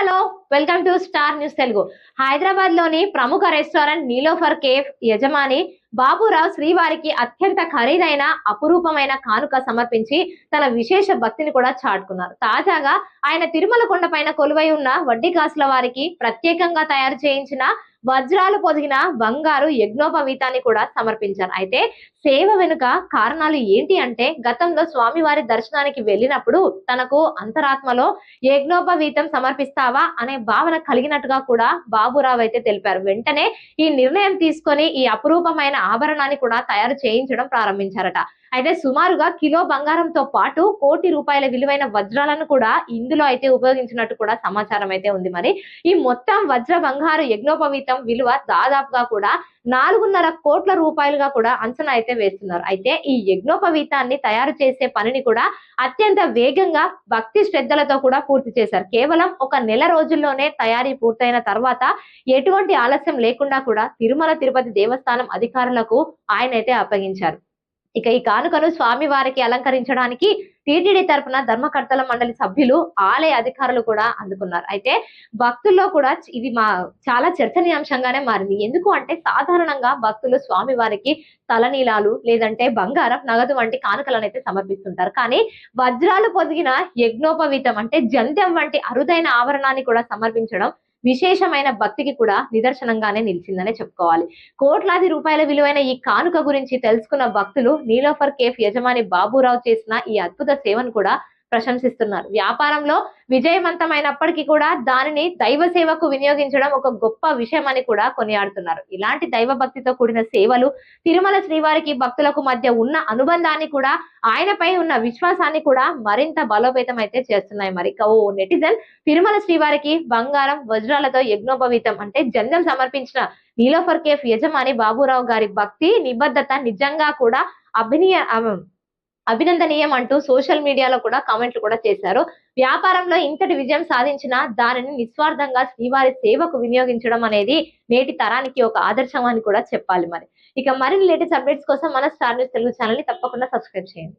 Hello welcome to Star News Telugu. హైదరాబాద్లోని ప్రముఖ restaurant Niloufer cafe యజమాని బాబురావు శ్రీవారికి అత్యంత ఖరీదైన అపురూపమైన కానుక సమర్పించి తన విశేష భక్తిని కూడా చాటుకున్నారు. తాజాగా ఆయన తిరుమల కొండపైన కొలువై ఉన్న వడ్డీ కాసుల వారికి ప్రత్యేకంగా తయారు చేయించిన వజ్రాలు పొదిగిన బంగారు యజ్ఞోపవీతాన్ని కూడా సమర్పించారు. అయితే సేవ వెనుక కారణాలు ఏంటి అంటే గతంలో స్వామివారి దర్శనానికి వెళ్ళినప్పుడు తనకు అంతరాత్మలో యజ్ఞోపవీతం సమర్పిస్తావా అనే భావన కలిగినట్టుగా కూడా బాబురావు అయితే తెలిపారు. వెంటనే ఈ నిర్ణయం తీసుకొని ఈ అపురూపమైన ఆభరణాన్ని కూడా తయారు చేయించడం ప్రారంభించారట. అయితే సుమారుగా కిలో బంగారంతో పాటు కోటి రూపాయల విలువైన వజ్రాలను కూడా ఇందులో అయితే ఉపయోగించినట్టు కూడా సమాచారం అయితే ఉంది మరి. ఈ మొత్తం వజ్ర బంగారు యజ్ఞోపవీతం విలువ దాదాపుగా కూడా నాలుగున్నర కోట్ల రూపాయలుగా కూడా అంచనా అయితే వేస్తున్నారు. అయితే ఈ యజ్ఞోపవీతాన్ని తయారు చేసే పనిని కూడా అత్యంత వేగంగా భక్తి శ్రద్ధలతో కూడా పూర్తి చేశారు. కేవలం ఒక నెల రోజుల్లోనే తయారీ పూర్తయిన తర్వాత ఎటువంటి ఆలస్యం లేకుండా కూడా తిరుమల తిరుపతి దేవస్థానం అధికారులకు ఆయన అయితే అప్పగించారు. ఇక ఈ కానుకను స్వామి వారికి అలంకరించడానికి టీటీడీ తరపున ధర్మకర్తల మండలి సభ్యులు ఆలయ అధికారులు కూడా అందుకున్నారు. అయితే భక్తుల్లో కూడా ఇది మా చాలా చర్చనీయాంశంగానే మారింది. ఎందుకు అంటే సాధారణంగా భక్తులు స్వామి వారికి తలనీలాలు లేదంటే బంగారం నగదు వంటి కానుకలను అయితే సమర్పిస్తుంటారు. కానీ వజ్రాలు పొదిగిన యజ్ఞోపవీతం అంటే జంధ్యం వంటి అరుదైన ఆవరణాన్ని కూడా సమర్పించడం విశేషమైన భక్తికి కూడా నిదర్శనంగానే నిలిచిందనే చెప్పుకోవాలి. కోట్లాది రూపాయల విలువైన ఈ కానుక గురించి తెలుసుకున్న భక్తులు నీలోఫర్ కేఫ్ యజమాని బాబురావు చేసిన ఈ అద్భుత సేవను కూడా ప్రశంసిస్తున్నారు. వ్యాపారంలో విజయవంతమైనప్పటికీ కూడా దానిని దైవ సేవకు వినియోగించడం ఒక గొప్ప విషయం అని కూడా కొనియాడుతున్నారు. ఇలాంటి దైవ భక్తితో కూడిన సేవలు తిరుమల శ్రీవారికి భక్తులకు మధ్య ఉన్న అనుబంధాన్ని కూడా ఆయనపై ఉన్న విశ్వాసాన్ని కూడా మరింత బలోపేతం అయితే చేస్తున్నాయి. మరి ఓ నెటిజన్ తిరుమల శ్రీవారికి బంగారం వజ్రాలతో యజ్ఞోపవీతం అంటే జంజం సమర్పించిన నీలోఫర్ కేఫ్ యజమాని బాబురావు గారి భక్తి నిబద్ధత నిజంగా కూడా అభినయ అభినందనీయం అంటూ సోషల్ మీడియాలో కూడా కామెంట్లు కూడా చేశారు. వ్యాపారంలో ఇంతటి విజయం సాధించిన దానిని నిస్వార్థంగా శ్రీవారి సేవకు వినియోగించడం అనేది నేటి తరానికి ఒక ఆదర్శం అని కూడా చెప్పాలి మరి. ఇక మరిన్ని లేటెస్ట్ అప్డేట్స్ కోసం మన స్టార్ న్యూస్ తెలుగు ఛానల్ని తప్పకుండా సబ్స్క్రైబ్ చేయండి.